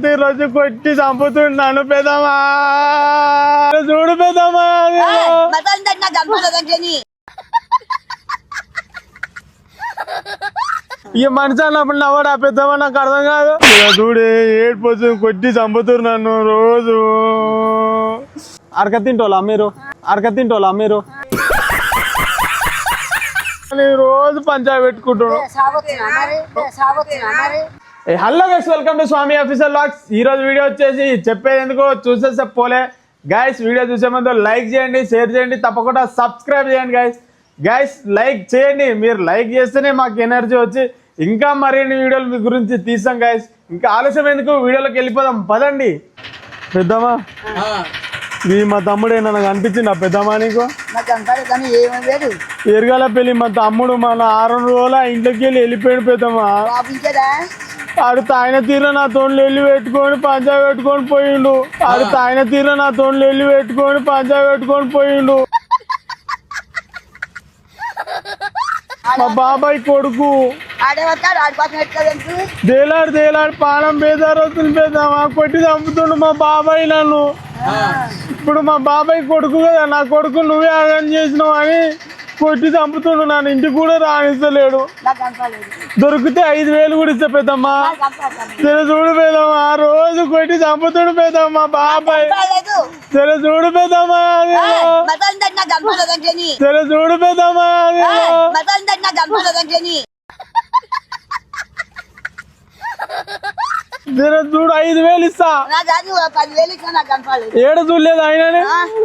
తాగతి రోజు కొట్టి చంపుతున్నాను పెదమా. చూడు పెదమా ఈ మనిషి అన్నప్పుడు నవ్వడా పెద్దమా నాకు అర్థం కాదు. చూడు ఏడిపోతుంది కొట్టి చంపుతున్నాను రోజు. అరక తింటోలా మీరు? అరక తింటోలా మీరు? రోజు పంచాయతీ పెట్టుకుంటున్నాను hello guys welcome to Swami officer lakhs ఈ రోజు వీడియో వచ్చేసి చెప్పేది ఎందుకో చూసేస్తే పోలే. గైస్ వీడియో చూసే ముందు లైక్ చేయండి షేర్ చేయండి తప్పకుండా సబ్స్క్రైబ్ చేయండి గైస్ గైస్ లైక్ చేయండి. మీరు లైక్ చేస్తేనే మాకు ఎనర్జీ వచ్చి ఇంకా మరిన్ని వీడియోలు మీ గురించి తీసాం గైస్ ఇంకా ఆలస్యం ఎందుకు? వీడియోలోకి వెళ్ళిపోదాం. పదండి. పెద్దమ్మా ఈ మా తమ్ముడే నాకు? అనిపించింది ఆ పెద్దమ్మా నీకు ఎరగాల పెళ్ళి మా తమ్ముడు మన ఆరు రోజుల ఇంట్లోకి వెళ్ళి వెళ్ళిపోయాడు పెద్దమ్మా. ఆడు తాయిన తీర నా తోళ్ళు వెళ్ళి పెట్టుకొని పంచాయతీ పెట్టుకొని పోయిండు. ఆడు తాయిన తీర నా తోళ్ళు వెళ్ళి పెట్టుకొని పంచాయతీ పెట్టుకొని పోయిండు. మా బాబాయ్ కొడుకు. దేలాడు దేలాడు పానం బేదారు వస్తుంది పెద్దామా కొట్టి చంపుతుండు మా బాబాయ్ నన్ను. ఇప్పుడు మా బాబాయ్ కొడుకు కదా నా కొడుకు నువ్వే ఆగం చేసినావు అని కొట్టి చంపుతుండు నన్ను ఇంటికి కూడా రాణిస్తలేడు దొరికితే ఐదు వేలు కూడా ఇస్తా పెద్దమ్మా. తెర చూడు పెద్దమ్మా రోజు కొట్టి చంపుతుడు పెద్దమ్మా బాబాయ్. తెర చూడు పెద్దమ్మా తెర చూడు పెద్దమ్మా మతం నాకు గంపలేదంటే తెర చూడు ఐదు వేలు ఇస్తా. ఏడ చూడలేదు ఆయననే?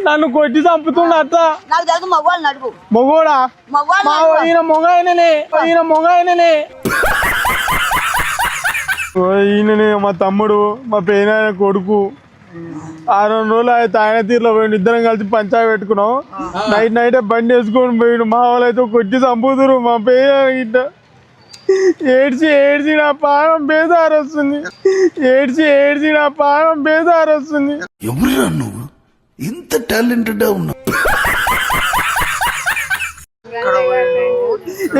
నన్ను కొట్టి చంపుతుండు అత్త. మొగోడా? మగవాళ్ళు మా ఈయన మొగ ఆయననే ఈయన మొగ ఆయననే ఈయననే మా తమ్ముడు మా పేనాయన కొడుకు. ఆ రెండు రోజులు అయితే ఆయన తీరులో పోయిండు. ఇద్దరం కలిసి పంచాయతీ పెట్టుకున్నాం. నైట్ నైట్ బండి వేసుకొని పోయిండు. మా వాళ్ళు అయితే కొట్టి చంపుతురు మా పేరు ఇట్ట ఏడ్చి ఏడ్చి నా పానం బేదారు వస్తుంది. ఏడ్చి ఏడ్చి నా పానం బేదారు వస్తుంది. ఎవరురా నువ్వు? ఇంత టాలెంటెడ్ ఉన్నావు.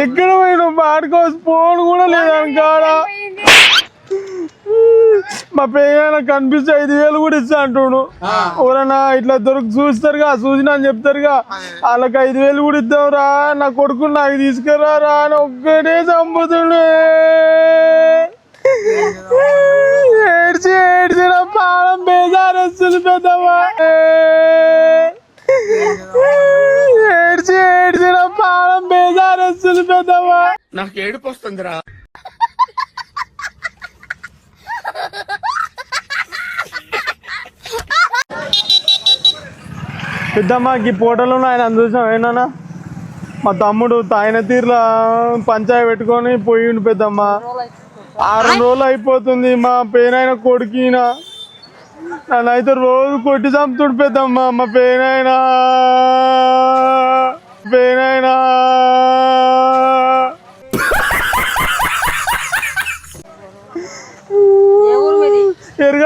ఎక్కడ పోయిన పాడుకో ఫోన్ కూడా లేదని కాడ మా పేరు కనిపిస్తే ఐదు వేలు కూడా ఇస్తా అంటుండు. ఎవరన్నా ఇట్లా దొరికి చూస్తారుగా చూసినా అని చెప్తారుగా. వాళ్ళకి ఐదు వేలు కూడా ఇద్దాంరా నా కొడుకు నాకు తీసుకురా రా అని ఒక్కడే చంపుతుండు ఏడ్చి ఏడ్చి నా పానం బేజారు వస్తుంది పెద్దమ్మా. ఏడ్చి ఏడ్చి నా పెద్దమ్మా. నాకు ఏడుపు వస్తుందిరా. పెద్దమ్మ ఈ ఫోటోలో ఆయన చూసాం ఏనా మా తమ్ముడు తాయిన తీరులో పంచాయ పెట్టుకొని పోయిండు పెద్దమ్మ. ఆరు రోజులు అయిపోతుంది మా పేనాయన కొడుకిన నన్నైతే రోజు కొట్టి చంపుతుడు పెద్దమ్మ మా పేనాయన. పేనాయన.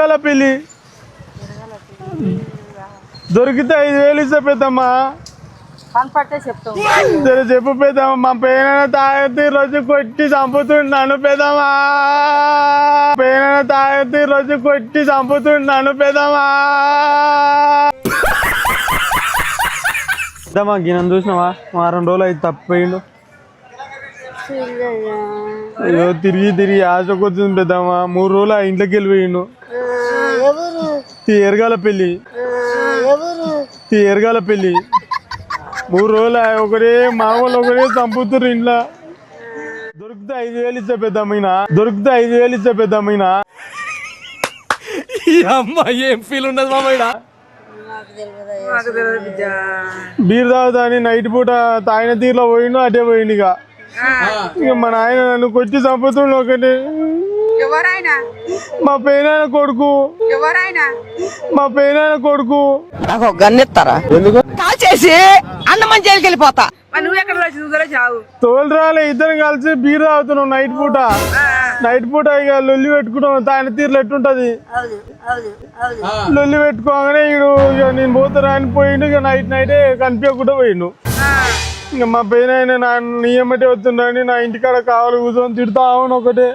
ఎరగాల పెళ్ళి దొరికితే ఐదు వేలు ఇస్తా పెద్దమ్మ. సరే చెప్పు పెద్దమ్మ మా పేరైన తాగతి రోజు కొట్టి చంపుతున్నాను పెద్దమ్మా. పేరైన తాగతి రోజు కొట్టి చంపుతున్నాను పెద్దమ్మా. పెద్దమ్మా గిన్నె చూసినావా? వారం రోజులు అయితే తప్పిపోయిండు తిరిగి తిరిగి ఆశకు వచ్చింది పెద్దమ్మా. మూడు రోజులు ఆ ఇంట్లోకి వెళ్ళిపోయిండు. ఎరగాల పెళ్ళి. ఎరగాల పెళ్ళి. మూడు రోజులు ఆ ఒకరే మామూలు ఒకరే చంపుతుర్రు ఇంట్లో. దొరికితే ఐదు వేలు ఇచ్చే పెద్దమ్మైనా దొరికితే ఐదు వేలు ఇచ్చే పెద్దమ్మైనా ఈ అమ్మాయి ఏం ఫీల్ ఉండదు మామయ్య బీర్ తాగుతా అని నైట్ పూట తాగిన తీరులో పోయిండు అటే పోయిండు ఇక. ఇక మా నాయన నన్ను కొట్టి చంపుతుండు ఒకటి. ఎవరైనా? మా పేనాయన కొడుకు? ఎవరైనా? మా పేనాయన కొడుకు? నాకు ఒక గన్ ఇస్తారా? కాల్ చేసి అన్నమని జైలుకి వెళ్ళిపోతా. నువ్వు ఎక్కడ వచ్చి నువ్వు చావు. తోలు రాలే ఇద్దరం కలిసి బీర్ తాగుతున్నాం నైట్ పూట. నైట్ పూట ఇక లొల్లి పెట్టుకున్నాం తాయన తీరులో ఎట్టుంటది లొల్లి పెట్టుకోగానే ఈడు ఇక నేను పోతారా అని పోయిండు ఇక నైట్ నైటే కనిపించకుండా పోయిండు. ఇంకా మా పైన నా నీ ఎమ్మటే వస్తుండని నా ఇంటికాడ కావాలి కూర్చొని తిడతా అవును ఒకటే.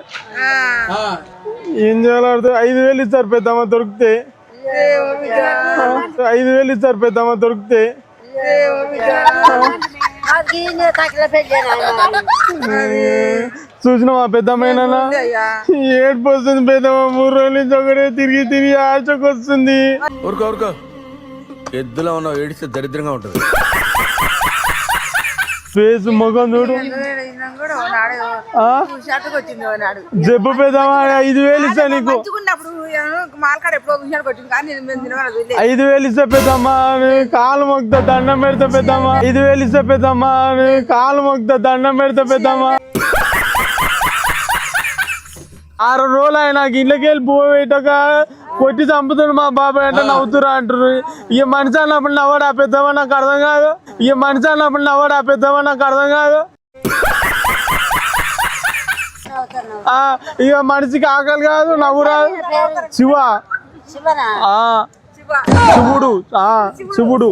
ఏం చేయాలో ఐదు వేలు ఇస్తారు పెద్దమ్మ దొరికితే. ఐదు వేలు ఇస్తారు పెద్దమ్మ దొరికితే. చూసినావా పెద్దమ్మైనా ఏడుపు వస్తుంది పెద్దమ్మ. మూడు రోజుల నుంచి ఒకటే తిరిగి తిరిగి ఆశకు వస్తుంది. ఎద్దులో ఉన్నావు ఏడిస్తే దరిద్రంగా ఉంటుంది. ఫేస్ ముఖం చూడు. జబ్బు పెద్దమ్మ ఐదు వేలు ఇస్తా నీకు. ఐదు వేలు ఇస్తే పెద్దమ్మ కాలు మొక్తా దండం పెడతా పెద్దమ్మ. ఐదు వేలు ఇస్తే పెద్దమ్మ కాలు మొక్తా దండం పెడతా పెద్దమ్మ. ఆరు రోజులు ఆయన నాకు ఇళ్ళకి వెళ్ళి పోయేటక కొట్టి చంపుతాడు మా బాబాయ్ అంటే నవ్వుతురా అంటారు ఈ మనిషి అన్నప్పుడు నవ్వడా పెద్దమ్మ? నాకు అర్థం కాదు. ఈ మనిషి అన్నప్పుడు నవ్వడా పెద్దమ్మ నాకు అర్థం కాదు. ఆ, ఇక మనిషికి ఆకలి కాదు నవ్వు రాదు. శివ. ఆ, శివుడు ఆ శివుడు.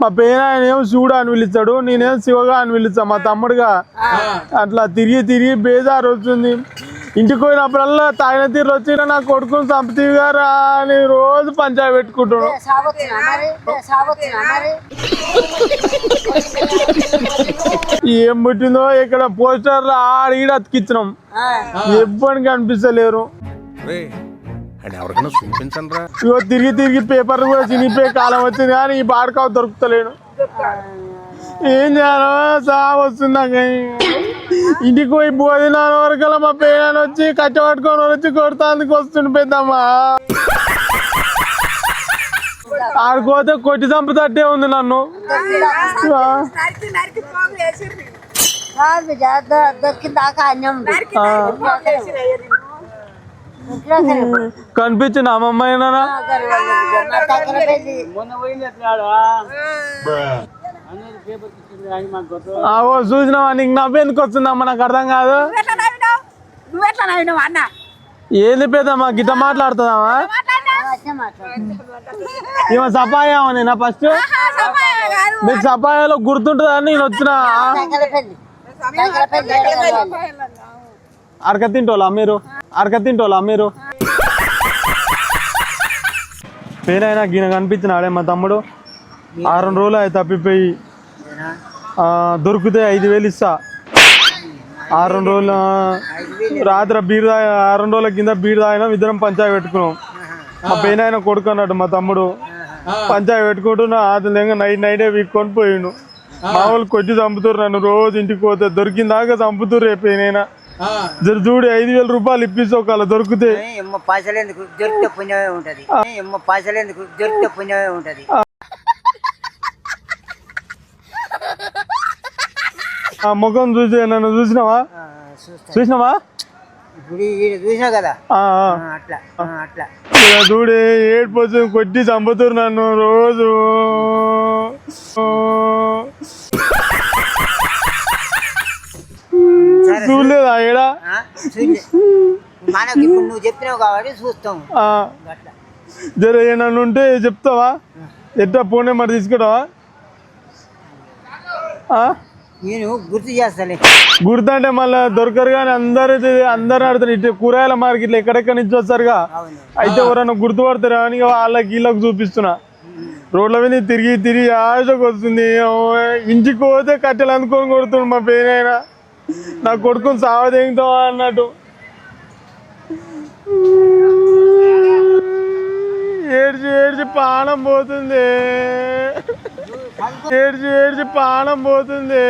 మా పేరు ఆయన ఏమో శివుడు అని పిలుస్తాడు నేనేం శివగా అని పిలుస్తా మా తమ్ముడుగా. అట్లా తిరిగి తిరిగి బేజారు వస్తుంది ఇంటికి పోయినప్పుడల్లా తాగిన తీరు వచ్చిన నా కొడుకుని చంపుతీవి గారా అని రోజు పంచాయతీ పెట్టుకుంటాడు ఏం పుట్టిందో ఇక్కడ పోస్టర్ ఆడ అతికిచ్చినాం. ఎవ్వరికి కనిపిస్తలేరు. రే అని ఎవరికైనా చూపించండి రా ఇగో తిరిగి తిరిగి పేపర్లు కూడా చినిపోయే కాలం వచ్చింది కానీ ఈ బాడకావు దొరుకుతలేను. ఏం చేయాలో సా వస్తుంది ఇంటికి పోయి భోజనాల వరకల్లా మా పేరాన్ని వచ్చి కట్టె పట్టుకొని వచ్చి కొడతాందుకు వస్తుండు పెద్దమ్మా. ఆడుకోతే కొట్టి చంపుతట్టే ఉంది నన్ను. కనిపించింది అమ్మమ్మ ఏనా ఓ చూసినావా? నీకు నవ్వేందుకు వస్తుందమ్మా నాకు అర్థం కాదు. నువ్వు ఎట్లా నవ్వినావు అన్న? ఏంది పెద్దమ్మా? గిట్ట మాట్లాడుతుందామా ఈమె సపాయమా నేను ఫస్ట్? కాదు. మీకు సపాయాలో గుర్తుంటుందని నేను వచ్చిన. అరక తింటోలా మీరు? అరక తింటోలా మీరు? పేరైనా గిన కనిపించినాడే మా తమ్ముడు? ఆరు రోజులు అయి తప్పిపోయి. దొరికితే ఐదు వేలు ఇస్తా. ఆరు రోజులు ఆ, రాత్రి బీర్ తాగి ఆరు రోజుల కింద బీర్ తాగినాం ఇద్దరం పంచాయతీ పెట్టుకున్నాం. మా పేనాయన కొడుకు అన్నాడు మా తమ్ముడు. పంచాయతీ పెట్టుకుంటున్నా అతను నైట్ నైటే వీక్కొని పోయిండు. మా వాళ్ళు కొట్టి చంపుతారు నన్ను రోజు ఇంటికి పోతే దొరికిందాక చంపుతారు రేపు ఏనైనా జర చూడు ఐదు వేల రూపాయలు ఇప్పిస్తే ఒకవేళ దొరికితే. దొరికితే పుణ్యమే ఉంటది. దొరికితే పుణ్యమే ఉంటది. ఆ ముఖం చూసి నన్ను చూసినావా? చూసినావా? ఇప్పుడు చూసినా కదా? అట్లా ఆ, అట్లా. ఇలా చూడే ఏడుపు వచ్చి కొట్టి చంపుతారు నన్ను రోజు. చూడలేదా ఏడా. మనకి ఇప్పుడు నువ్వు చెప్పినావు కాబట్టి చూస్తాం. జర నన్ను ఉంటే చెప్తావా? ఎట్టా ఫోన్ నెంబర్ తీసుకుంటావా? ఆ? నేను గుర్తు చేస్తాలే. గుర్తంటే మళ్ళీ దొరకరు కానీ అందరు అందరు ఆడుతారు ఇటు కూరగాయల మార్కెట్లో ఎక్కడెక్కడి నుంచి వస్తారుగా? అయితే ఎవరైనా గుర్తుపడతారా అని వాళ్ళకి వీళ్ళకి చూపిస్తున్నా. రోడ్ల మీద తిరిగి తిరిగి ఆశకు వస్తుంది. ఇంటికి పోతే కట్టెలు అందుకొని కొడుతుంది మా పేరైన? నా కొడుకుని సావదేంగుతావా అన్నట్టు. ఏడ్చి ఏడ్చి పానం పోతుంది. ఏడ్చి ఏడ్చి పానం పోతుంది.